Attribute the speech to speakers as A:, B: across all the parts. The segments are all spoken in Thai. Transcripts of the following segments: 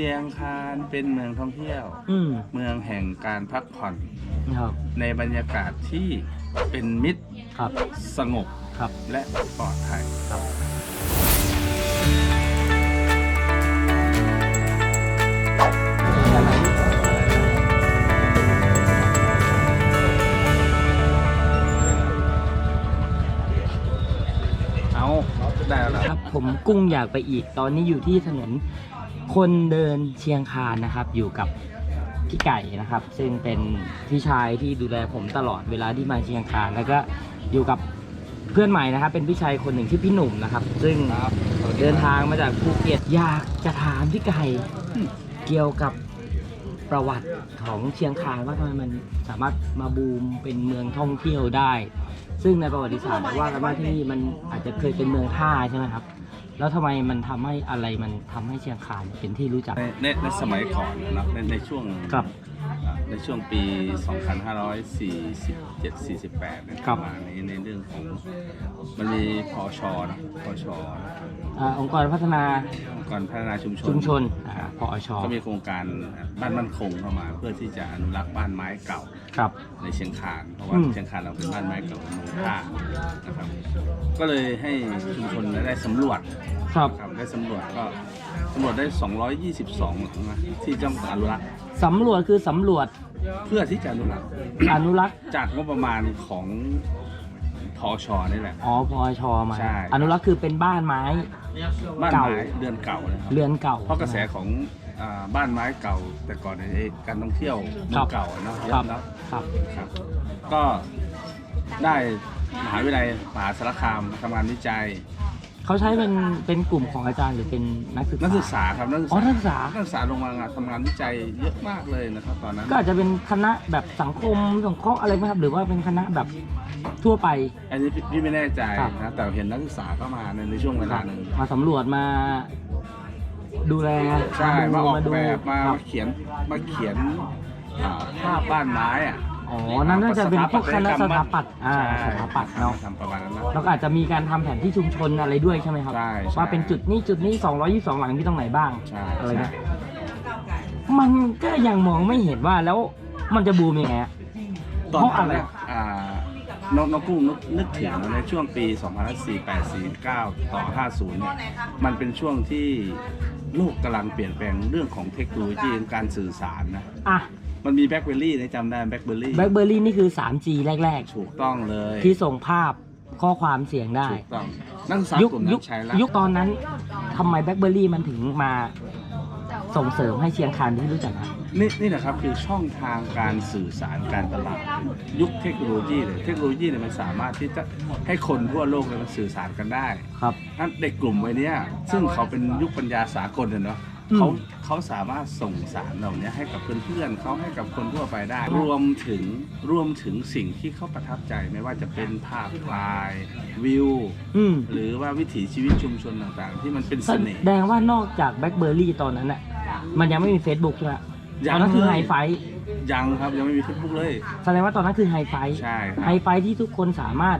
A: ชียงคานเป็นเมืองท่องเที่ยว
B: อืม
A: เมืองแห่งการพักผ่อน
B: ครับ
A: ในบรรยากาศที่เป็นมิตร
B: ครับ
A: สงบ
B: ครับ
A: และปลอดภัย เอาได้แล้วเหรอ
B: ครับผมกุ้งอยากไปอีกตอนนี้อยู่ที่ถนน คนเดินเชียงคานนะครับ อยู่กับพี่ไก่นะครับ ซึ่งเป็นพี่ชายที่ดูแลผมตลอดเวลาที่มาเชียงคานแล้วก็อยู่กับเพื่อนใหม่นะครับ เป็นพี่ชายคนหนึ่งที่พี่หนุ่มนะครับ ซึ่งเดินทางมาจากภูเก็ตอยากจะถามพี่ไก่เกี่ยวกับประวัติของเชียงคานว่าทำไมมันสามารถมาบูมเป็นเมืองท่องเที่ยวได้ ซึ่งในประวัติศาสตร์ว่ากันว่าที่นี่มันอาจจะเคยเป็นเมืองท่าใช่ไหมครับ แล้วทำไมมันทำให้อะไรมันทำให้เชียงคานเป็นที่รู้จัก
A: ในในในสมัยก่อนนะในในช่วง
B: ครับ
A: อ่าในช่วงปี 2547 48เนี่ย
B: ครับ
A: ประมาณนี้ในเรื่องของมันมีพอชนะพอชนะ
B: อ่าองค์กรพัฒนา
A: องค์กรพัฒนาชุมชน
B: ชุมชนอ่าพอช
A: ก็มีโครงการบ้านมั่นคงเข้ามา เพื่อที่จะอนุรักษ์บ้านไม้เก่า
B: ครับ
A: ในเชียงคานเพราะว่า
B: อืม
A: เชียงคานเราเป็นบ้านไม้เก่าเป็นเมืองท่านะครับ ก็เลยให้ชุมชนได้สำรวจ
B: ครับ
A: ครับได้สำรวจก็สำรวจได้ 222หลังนะที่ต้องอนุรักษ์
B: สำรวจคือสำรวจ
A: เพื่อที่จะอนุรักษ์
B: อนุรักษ์
A: จากงบประมาณของพอชนี่แหละ
B: อ๋อพอชมา
A: ใช่
B: อนุรักษ์คือเป็นบ้านไม้
A: บ้าน
B: เก่า
A: ไม้เรือนเก่านะครับ
B: เรือนเก่า
A: เพราะกระแสของอ่าบ้านไม้เก่า แต่ก่อนในยการท่องเที่ยวเมืองเก่าอะเนาะเย
B: ครับ
A: อะแล้ว
B: ครับ
A: ครับ ก็ได้มหาวิทยาลัยมหาสารคามทำงานวิจัย
B: เขาใช้เป็นเป็นกลุ่มของอาจารย์หรือเป็นนักศึกษา
A: นักศึกษาครับนักศึก
B: อ๋อ
A: ษา
B: นักศึกษา
A: นักศึกษาลงมางานทำงานวิจัยเยอะมากเลยนะครับ ตอนนั้น
B: ก็อาจจะเป็นคณะแบบสังคมสงเคราะห์อะไรไหมครับ หรือว่าเป็นคณะแบบทั่วไป
A: อันนี้พี่พี่ไม่แน่ใจ
B: ครับ
A: นะแต่เห็นนักศึกษาเข้ามาในในช่วงเวลาหนึ่ง
B: มาสำรวจมา ดูแล
A: ใช่มาออก
B: ดู
A: แบบมา
B: ครับ
A: เขียนมาเขียนอ่าภาพบ้านไม้อะ
B: อ๋อ นั่นน่าจะเป็นพวกคณะสถาปัตย์อ่า
A: ใช่
B: สถาปัตย์เนาะ
A: ทำประมาณนั้นนะ
B: แล้วก็อาจจะมีการทำแผนที่ชุมชนอะไรด้วยใช่ไหมครับ
A: ใช่ใช่
B: ว่าเป็นจุดนี้จุดนี้ 222 หลังที่ตรงไหนบ้าง
A: ใช่
B: อะไร
A: ใช่
B: เงี้ยมันก็ยังมองไม่เห็นว่าแล้วมันจะบูมยังไงอะ
A: ตอน
B: เพราะอะไร
A: นั้นเนี่ยอ่าน้องน้องกุ้งนึกนึกถึงในช่วงปี 2004 89ต่อ 50 เนี่ย มันเป็นช่วงที่โลกกำลังเปลี่ยนแปลงเรื่องของเทคโนโลยีการสื่อสารนะ
B: อะ
A: มันมีแบล็คเบอร์รี่นะจำได้แบล็คเบอร์รี่
B: แบล็คเบอร์รี่นี่คือ 3G แรก
A: ถูกต้องเลย
B: ๆ ที่ส่งภาพข้อความเสียงได้
A: ถูกต้องนักศึกษา
B: ยุค
A: กลุ่ม
B: ยุ
A: นั้
B: คน
A: ใช้แล้ว
B: ยุคตอนนั้นทำไมแบล็คเบอร์รี่มันถึงมาส่งเสริมให้เชียงคานที่รู้จักอะ
A: นี่นี่นะครับคือช่องทางการสื่อสารการตลาด ยุคเทคโนโลยีเลยเทคโนโลยีเนี่ยมันสามารถที่จะให้คนทั่วโลกเนี่ยมันสื่อสารกันได้
B: ครับ
A: นั่นเด็กกลุ่มวัยเนี้ยซึ่งเขาเป็นยุคปัญญาสากลเนี่ยเนาะ
B: อืม
A: เขาเขาสามารถส่งสารเหล่านี้ให้กับเพื่อนๆเขาให้กับคนทั่วไปได้ รวมถึงรวมถึงสิ่งที่เขาประทับใจไม่ว่าจะเป็นภาพถ่ายวิว
B: อืม
A: หรือว่าวิถีชีวิตชุมชนต่างๆ ที่มันเป็น
B: แส
A: เสน่ห์
B: ดงว่านอกจากแบล็คเบอร์รี่ตอนนั้นน่ะ มันยังไม่มี Facebook ใช่ไหม
A: ยัง
B: ตอนนั้นคือ
A: เลย
B: ไฮไฟ
A: ยังครับยังไม่มีเฟซบุ๊กเลย
B: แสดงว่าตอนนั้นคือไฮไฟ
A: ใช่ครับ
B: ไฮไฟที่ทุกคนสามารถ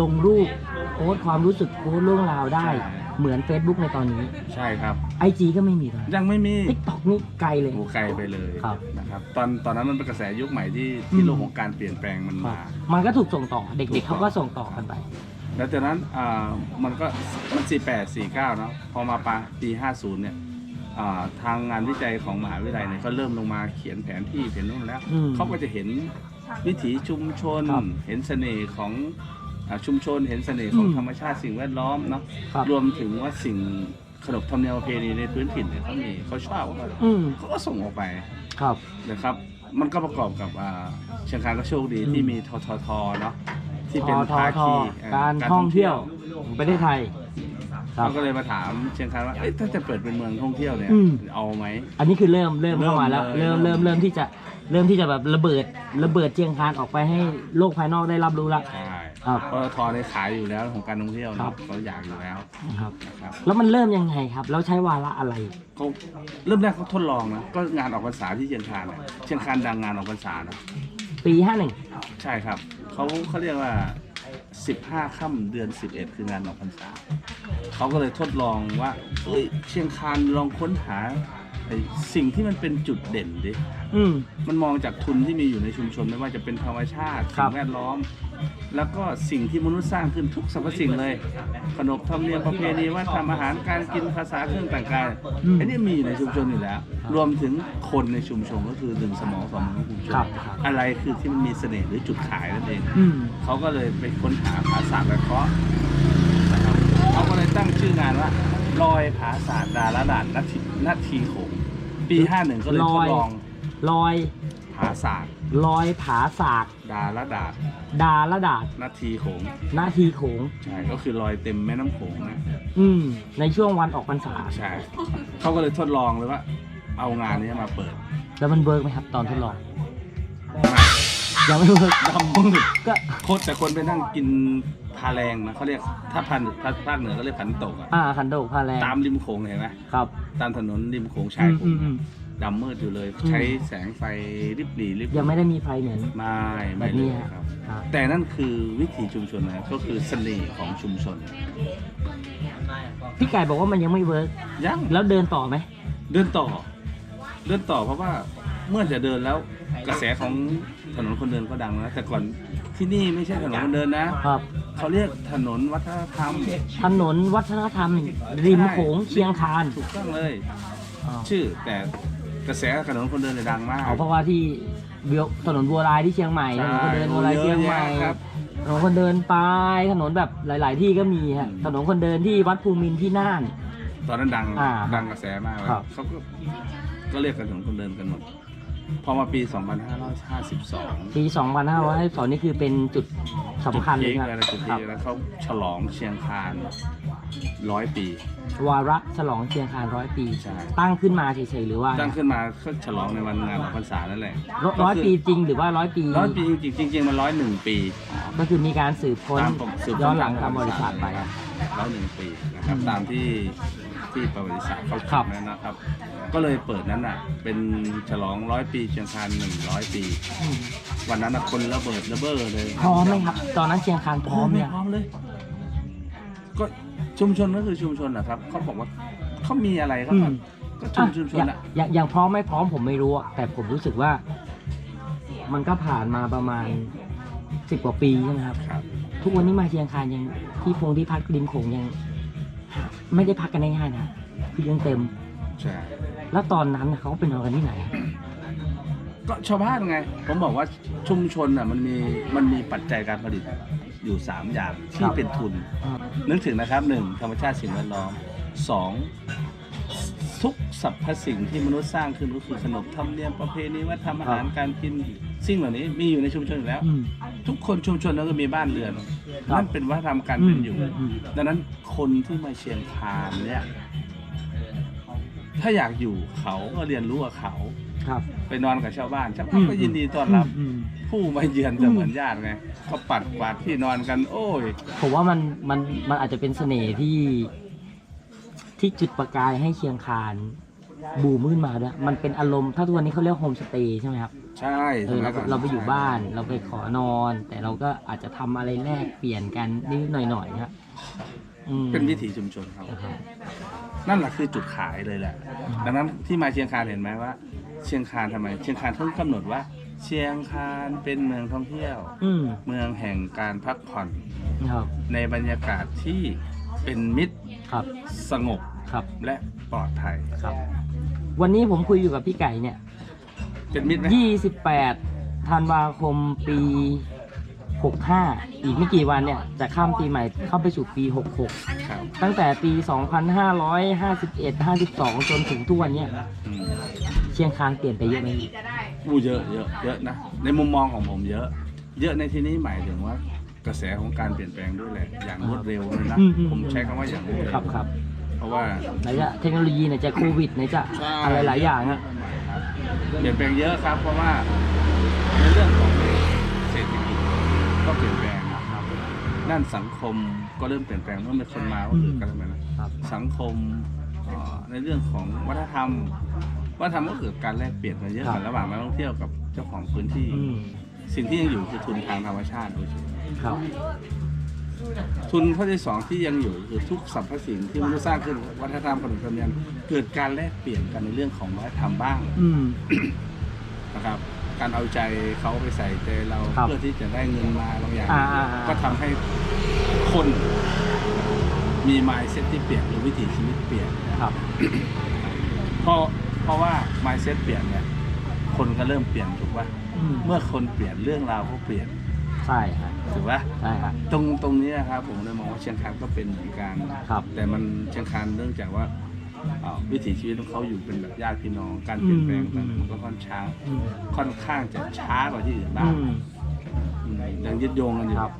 B: ลงรูปโพสต์ความรู้สึกโพสต์เรื่องราวได้
A: ใช่
B: เหมือน Facebook ในตอนนี้
A: ใช่ครับ
B: IG ก็ไม่มีตอนนั้น
A: ยังไม่มี
B: ทิกตอกนี่ไกลเลย
A: โอ้ไกลไปเลย
B: ครับ
A: นะครับตอนตอนนั้นมันเป็นกระแสยุคใหม่ที่
B: อื
A: ที่
B: ม
A: โลกของการเปลี่ยนแปลงมัน
B: ครับ
A: มา
B: มันก็ถูกส่งต่อเด็ก
A: ถู
B: ๆ
A: ก
B: เขาก็ส่งต่อกันไป
A: แล้วจากนั้นอ่ามันก็มัน 48 49เนาะพอมาปาปี 50 เนี่ยอ่าทางงานวิจัยของมหาวิทยาลัยเนี่ยก็เริ่มลงมาเขียนแผนที่เขียนนู่นแล้ว
B: อืม
A: เขาก็จะเห็นวิถีชุมชน
B: ครับ
A: เห็นเสน่ห์ของอ่า ชุมชนเห็นเสน่ห์ของ
B: อืม
A: ธรรมชาติสิ่งแวดล้อมเนาะ
B: ครับ
A: รวมถึงว่าสิ่งขนบธรรมเนียมประเพณีในพื้นถิ่นเนี่ยเขามีเขาชอบ
B: อืม
A: เขาก็ส่งออกไป
B: ครับ
A: นะครับ มันก็ประกอบกับอ่าเชียงคานก็โชคดี
B: อืม
A: ที่มีทททเนาะที่
B: ท
A: เป็น
B: อทอ
A: ภา
B: ทอ
A: คี
B: การท่องเที่ยวของประเทศไทยครับ
A: เขาก็เลยมาถามเชียงคานว่าเอ้ยถ้าจะเปิดเป็นเมืองท่องเที่ยวเนี่ย
B: อืม
A: เอาไหม
B: อันนี้คือเริ่มเริ่ม
A: เริ่ม
B: เข้ามาแล้ว
A: เลย
B: เริ่ม
A: เริ่
B: เริ่
A: ม
B: มเริ่มที่จะเริ่มที่จะแบบระเบิดระเบิดเจียงคานออกไปให้โลกภายนอกได้รับรู้ละ
A: ใช่
B: ครับ
A: เพราะทอในขายอยู่แล้วของการท่องเที่ยว
B: ครั
A: เนาะ
B: บ
A: เขาอยากอยู่แล้ว
B: นะครับ
A: นะครับ
B: แล้วมันเริ่มยังไงครับ แล้วใช้วาระอะไร
A: เขาเริ่มแรกเขาทดลองนะก็งานออกพรรษาที่เชียงคานอะเชียงคานดังงานออกพรรษานะ
B: ปี
A: ใช่ครับเขาเขาเรียกว่า 15ค่ำเดือน 11 คืองานออกพรรษาเขาก็เลยทดลองว่าเอ้ยเชียงคานลองค้นหาไอ้สิ่งที่มันเป็นจุดเด่นดิ
B: อืม
A: มันมองจากทุนที่มีอยู่ในชุมชนไม่ว่าจะเป็นธรรมชาติ
B: ครั
A: สิ่
B: บ
A: งแวดล้อม แล้วก็สิ่งที่มนุษย์สร้างขึ้นทุกสรรพสิ่งเลย ขนบธรรมเนียมประเพณีวัฒนธรรมอาหารการกินภาษาเครื่องแต่งกายไอ้นี่มีอยู่ในชุมชนอยู่แล้ว รวมถึงคนในชุมชนก็คือหนึ่งสมองสองมือของชุมชน
B: ครับครับ
A: อะไรคือที่มันมีเสน่ห์หรือจุดขายนั่นเอง
B: อืม
A: เขาก็เลยไปค้นหาผาศาสตร์และเคราะห์นะครับเขาก็เลยตั้งชื่องานว่าลอยผาศาสตร์ดาราด่านนาทีนาทีโขงปี 51 ก็เลยทดลอง
B: ลอย
A: ผาศาสตร์
B: ลอยผาสาก
A: ดาราด่าน
B: ดาละดาด
A: นาทีโขง
B: หน้าทีโขง
A: ใช่ก็คือลอยเต็มแม่น้ำโขงนะ
B: อืม ในช่วงวันออกพรรษา
A: ใช่เขาก็เลยทดลองเลยว่า เอางานนี้มาเปิด
B: แล้วมันเวิร์กไหมครับ ตอนทดลองยังไม่เวิร์ก
A: ดำมืด
B: ก็
A: โคตรแต่คนไปนั่งกินพาแรงนะเขาเรียกถ้าพันภาคภาคเหนือก็เรียกพันโตกอะ
B: อ่าคันโดกพาแรง
A: ตามริมโขงเห็นไหม
B: ครับ
A: ตามถนนริมโขงชายโข
B: อื
A: ง
B: มอืม
A: ดำมืดอยู่เลย
B: อืม
A: ใช้แสงไฟริบหรี่ริบ
B: ยังไม่ได้มีไฟเหมือน
A: ไม่ไม่
B: แบบนี้
A: เลย
B: ฮะ
A: ครับ
B: อ่า
A: แต่นั่นคือวิถีชุมชนนะก็คือเสน่ห์ของชุมชน
B: พี่ไก่บอกว่ามันยังไม่เวิร์ก
A: ยัง
B: แล้วเดินต่อไหม
A: เดินต่อ เดินต่อเพราะว่าเมื่อจะเดินแล้วกระแสของถนนคนเดินก็ดังนะแต่ก่อนที่นี่ไม่ใช่ถนนคนเดินนะครับเขาเรียกถนนวัฒนธรรม
B: ถนนวัฒนธรรมริมโขงเชียงคาน
A: ถูกต้องเลย
B: อ๋อ
A: ชื่อแต่ กระแสถนนคนเดินเนี่ยดังมาก
B: อ๋อเพราะว่าที่เบียวถนนบัวลายที่เชียงใหม่ถนนคนเดินบัวลายเชียงใหม่
A: เยอะแยะครับ
B: ถนนคนเดินปลายถนนแบบหลาย ๆ ที่ก็มีฮะ
A: อืม
B: ถนนคนเดินที่วัดภูมินทร์ที่น่าน
A: ตอนนั้นดัง
B: อ่า
A: ดังกระแสมากเลย
B: ครับ
A: เขาก็ก็เรียกกันถนนคนเดินกันหมด พอมาปี 2552
B: ปี 2552นี่คือเป็นจุดสำคัญ
A: จุด
B: เล
A: พี
B: ย
A: ค
B: ครับ
A: เลยนะจุดพี
B: ครั
A: ค
B: บ
A: แล้วเขาฉลองเชียงคาน ร้อยปี
B: วาระฉลองเชียงคานร้อยปี
A: ใช่
B: ตั้งขึ้นมาเฉยๆหรือว่า
A: ตั้งขึ้นมาก็ฉลองในวันงานออกพรรษานั่นแหละ
B: ร้อยร้อยปีจริงหรือว่าร้อยปี
A: ร้อยปีจริงๆจริงๆมันร้อยหนึ่งปี
B: ก็คือมีการสืบค้น
A: ตามผมสืบค้น
B: ย้อนหลังตามบริษัทไปอะ
A: ร้อยหนึ่งปีนะครับ
B: อืม
A: ตามที่ที่ประวัติศาสตร์เขา
B: ครั
A: เขีย
B: บ
A: นนั้นนะครับ ก็เลยเปิดนั้นอะเป็นฉลองร้อยปีเชียงคานหนึ่งร้อยปี
B: อืม
A: วันนั้นน่ะคนระเบิดระเบ้อเลย
B: พร้อมไหมครับ ตอนนั้นเชียงคานพร้อม
A: ไม่
B: ยัง
A: พร้อมเลย ก็ ชุมชนก็คือชุมชนนะครับเขาบอกว่าเขามีอะไรครับ
B: อืม
A: ก็ชุมชุมชน
B: อย่าง
A: อะ
B: อย่างอย่างพร้อมไม่พร้อมผมไม่รู้อะแต่ผมรู้สึกว่า มันก็ผ่านมาประมาณสิบกว่าปีใช่ไหมครับ
A: ครับ
B: ทุกวันนี้มาเชียงคานยังที่พงที่พักริมโขงยัง ไม่ได้พักกันง่ายๆนะคือยังเต็ม
A: ใช่
B: แล้วตอนนั้นน่ะเขาไปนอนกันที่ไหน
A: ก็ชาวบ้านไง ผมบอกว่าชุมชนอะมันมีมันมีปัจจัยการผลิต อยู่สามอย่างที่
B: ครับ
A: เป็นทุน นึกถึงนะครับหนึ่งธรรมชาติสิ่งแวดล้อมสองทุกสรรพสิ่งที่มนุษย์สร้างขึ้นก็คือขนบธรรมเนียมประเพณีวัฒนธรรมอาหารการกินสิ่งเหล่านี้มีอยู่ในชุมชนอยู่แล้ว
B: อืม
A: ทุกคนชุมชนนั้นก็มีบ้านเรือน
B: ครับ
A: นั่นเป็นวัฒนธรรมการเป็นอยู่
B: อืมอืม
A: ดังนั้นคนที่มาเชียงคานเนี่ยถ้าอยากอยู่เขาก็เรียนรู้กับเขา
B: ครับ
A: ไปนอนกับชาวบ้านชาวบ้านก็ยินดีต้อนรับ
B: อืม
A: ผู้มาเยือนจะเหมือนญาติไงก็ปัดกวาดที่นอนกัน โอ้ย
B: ผมว่ามันมันมันอาจจะเป็นเสน่ห์ที่ ที่จุดประกายให้เชียงคานบูมขึ้นมาด้วยมันเป็นอารมณ์ถ้าทุกวันนี้เขาเรียกโฮมสเตย์ใช่ไหมครับ
A: ใช่
B: เออเราก็เราไปอยู่บ้านเราไปขอนอน แต่เราก็อาจจะทำอะไรแลกเปลี่ยนกันนิดๆหน่อยๆครับอืม
A: เป็นวิถีชุมชนเขา
B: นะครับ
A: นั่นแหละคือจุดขายเลยแหละ ดังนั้นที่มาเชียงคานเห็นไหมว่า เชียงคานทำไม เชียงคานเขากำหนดว่า เชียงคานเป็นเมืองท่องเที่ยว
B: อืม
A: เมืองแห่งการพักผ่อน
B: ครับ
A: ในบรรยากาศที่เป็นมิตร
B: ครับ
A: สงบ
B: ครับ
A: และปลอดภัย
B: ครับ วันนี้ผมคุยอยู่กับพี่ไก่เนี่ย
A: เป็นมิตรไหม
B: 28ธันวาคมปี 65 อีกไม่กี่วันเนี่ย จะข้ามปีใหม่เข้าไปสู่ปี 66
A: ครับ
B: ตั้งแต่ปี 2551 52 จนถึงทุกวันเนี่ย
A: อืม
B: เชียงคานเปลี่ยนไปเยอะไหม
A: อู้เยอะเยอะเยอะนะในมุมมองของผมเยอะ เยอะในที่นี้หมายถึงว่า กระแสของการเปลี่ยนแปลงด้วยแหละอย่างรวดเร็วเลยนะ
B: อืมอืม
A: ผมใช้คำว่าอย่างรวดเร็ว
B: ครับครับ
A: เพราะว่า
B: ไหนจะเทคโนโลยีไหนจะโควิดไหนจะ
A: ใช่
B: อะไรหลายอย่างอะ
A: ครับเปลี่ยนแปลงเยอะครับ เพราะว่าในเรื่องของเศรษฐกิจก็เปลี่ยนแปลงนะครับด้านสังคมก็เริ่มเปลี่ยนแปลงเมื่อมีคนมาก็คือกันแล้วนะ ครับ สังคมเอ่อในเรื่องของวัฒนธรรม วัฒนธรรมก็เกิดการแลกเปลี่ยนกันเยอะ
B: ครับ
A: กันระหว่างนักท่องเที่ยวกับเจ้าของพื้นที่
B: อืม
A: สิ่งที่ยังอยู่คือทุนทางธรรมชาติโดยเฉพาะ
B: ครับ
A: ทุนข้อที่สองที่ยังอยู่คือทุกสรรพสิ่งที่มนุษย์สร้างขึ้นวัฒนธรรมขนบธรรมเนียมเกิดการแลกเปลี่ยนกันในเรื่องของวัฒนธรรมบ้าง
B: อืม
A: นะครับการเอาใจเขาไปใส่ใจเรา
B: ครับ
A: เพื่อที่จะได้เงินมาบางอย่าง
B: อ่าอ่าอ่า
A: ก็ทำให้คนมี mindset ที่เปลี่ยนหรือวิถีชีวิตเปลี่ยน
B: ครับ
A: เพราะ เพราะว่า mindset เปลี่ยนเนี่ยคนก็เริ่มเปลี่ยนถูกป่ะ
B: อืม
A: เมื่อคนเปลี่ยนเรื่องราวก็เปลี่ยน
B: ใช่ครับ
A: ถูกป่ะ
B: ใช่ครับ
A: ตรงตรงนี้นะครับผมเลยมองว่าเชียงคานก็เป็นเหมือนกัน
B: ครับ
A: แต่มันเชียงคานเนื่องจากว่าเอ่อวิถีชีวิตของเขาอยู่เป็นแบบญาติพี่น้องการเปลี่ยนแปลง
B: อืม
A: ต่างๆมันก็ค่อนช้า
B: อืม
A: ค่อนข้างจะช้ากว่าที่อื่น
B: อื
A: บ้าง
B: ม
A: อืมยังยึดโยงกันอยู่
B: ครับ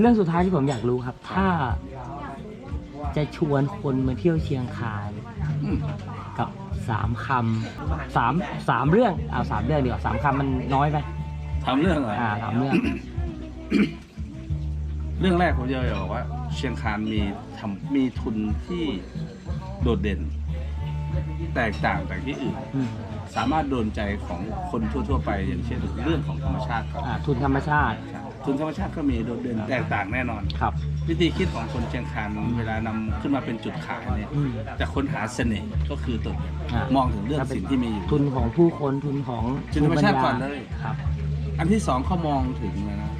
B: เรื่องสุดท้ายที่ผมอยากรู้ครับ ถ้าจะชวนคนมาเที่ยวเชียงคาน
A: อืม
B: กับ สามคำสามสามเรื่องเอาสามเรื่องดีกว่าสามคำมันน้อยไป
A: ทำเรื่องอะไร
B: อ่าสามเรื่อง
A: เรื่องแรกผมจะบอกว่า เชียงคานมีทำมีทุนที่โดดเด่น แตกต่างจากที่อื่น
B: อืม
A: สามารถโดนใจของคนทั่ว ๆ ไป อย่างเช่นเรื่องของธรรมชาติครับ
B: อ่าทุนธรรมชาติ
A: ทุนธรรมชาติก็มีโดดเด่นแตกต่างแน่นอน
B: ครับ
A: วิธีคิดของคนเชียงคานเวลานำขึ้นมาเป็นจุดขายเนี่ย
B: อืม
A: จะค้นหาเสน่ห์ก็คือตัว
B: อ่าม
A: มองถึงเรื่องสิ่งที่มีอยู่
B: ทุนของผู้คนทุนของ
A: ทุนธรรมชาติก่อนเลย
B: ครับ
A: อันที่สองเขามองถึงนะนะ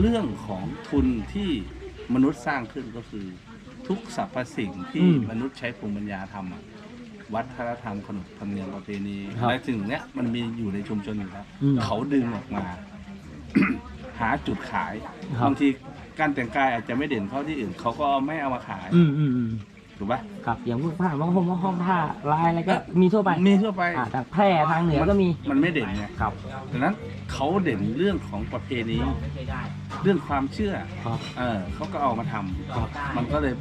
A: เรื่องของทุนที่มนุษย์สร้างขึ้นก็คือ ทุกสรรพสิ่งที่
B: อืม
A: มนุษย์ใช้ภูมิปัญญาทำอะวัฒนธรรมขนบธรรมเนียมประเพณี
B: ครับ
A: และสิ่งเนี้ยมันมีอยู่ในชุมชนอยู่แล้ว
B: อืม
A: เขาดึงออกมา หาจุดขาย
B: ครับ
A: บางที การแต่งกายอาจจะไม่เด่นเท่าที่อื่นเขาก็ไม่เอามาขาย
B: อืมอืมอืม
A: ถูกปะ
B: ครับอย่างพวกผ้าบางห้องห้องผ้าลายอะไรก็มีทั่วไป
A: มีทั่วไป
B: อ่าทางแพร่ทางเหนือก็มี
A: มันไม่เด่นไง
B: ครับ
A: ดังนั้นเขาเด่นเรื่องของประเพณีเรื่องความเชื่อ
B: ครับ
A: เออเขาก็เอามาทำมันก็เลย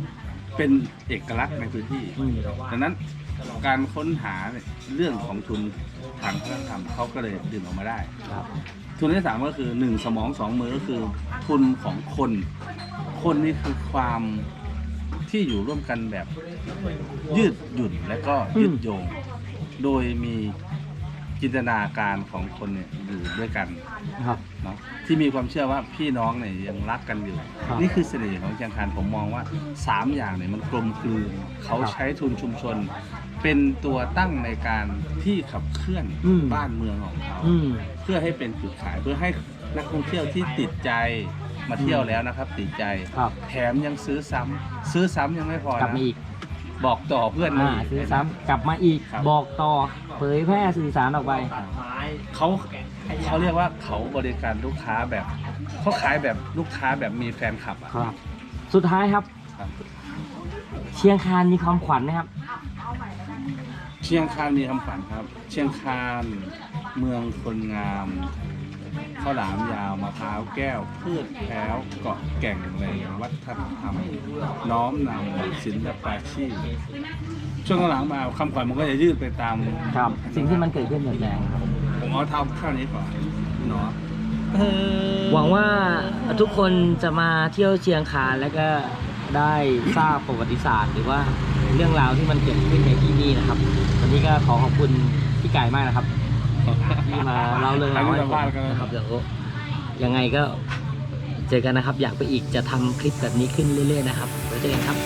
A: เป็นเอกลักษณ์ในพื้นที่
B: อืม
A: ดังนั้นการค้นหาเนี่ยเรื่องของทุนทางวัฒนธรรมเขาก็เลยดึงออกมาได้
B: ครับ
A: ทุนที่สามก็คือหนึ่งสมองสองมือก็คือทุนของคน คนนี่คือความที่อยู่ร่วมกันแบบยืดหยุ่นและก็ยืดโยง โดยมีจินตนาการของคนเนี่ยอยู่ด้วยกัน
B: ครับ
A: เนาะที่มีความเชื่อว่าพี่น้องเนี่ยยังรักกันอยู่
B: ครับ
A: นี่คือเสน่ห์ของเชียงคานผมมองว่าสามอย่างเนี่ยมันกลมกลืนเขา
B: ครับ
A: ใช้ทุนชุมชน เป็นตัวตั้งในการที่ขับเคลื่อน
B: อืม
A: บ้านเมืองของเขา
B: อืม
A: เพื่อให้เป็นจุดขายเพื่อให้นักท่องเที่ยวที่ติดใจมาเที่ยวแล้วนะครับ ติดใจ
B: ครับ
A: แถมยังซื้อซ้ำซื้อซ้ำยังไม่พอก
B: ลับ
A: นะ
B: มาอีก
A: บอกต่อเพื่อน
B: อ่า
A: อีก
B: ซื้อซ้ำกลับมาอีก
A: ครับ
B: บอกต่อเผยแพร่สื่อสารออกไป
A: เขาเขาเรียกว่าเขาบริการลูกค้าแบบเขาขายแบบลูกค้าแบบมีแฟนคลับอะ
B: ครับ สุดท้ายครับ
A: ครับ
B: เชียงคานมีความขวัญนะครับ
A: เชียงคานมีคำขวัญครับ เชียงคานเมืองคนงามข้าวหลามยาวมะพร้าวแก้ว พืชแพ้วเกาะแก่งแหล่งวัฒนธรรมน้อมนำศิลปาชีพช่วงหลังมาคำขวัญมันก็จะยืดไปตาม
B: ครับสิ่งที่มันเกิดขึ้นเปลี่ยนแปลงครับ
A: ผมเอาเท่าเท่านี้ก่อนเนาะเออ
B: หวังว่าทุกคนจะมาเที่ยวเชียงคานแล้วก็ได้ทราบประวัติศาสตร์หรือว่า เรื่องราวที่มันเกิดขึ้นในที่นี่นะครับ วันนี้ก็ขอขอบคุณพี่ไก่มากนะครับ ที่มาเล่าเรื่องราวให้ผมนะครับเดี๋ยวยังไงก็เจอกันนะครับ อยากไปอีกจะทำคลิปแบบนี้ขึ้นเรื่อย ๆ นะครับไว้เจอกันครับ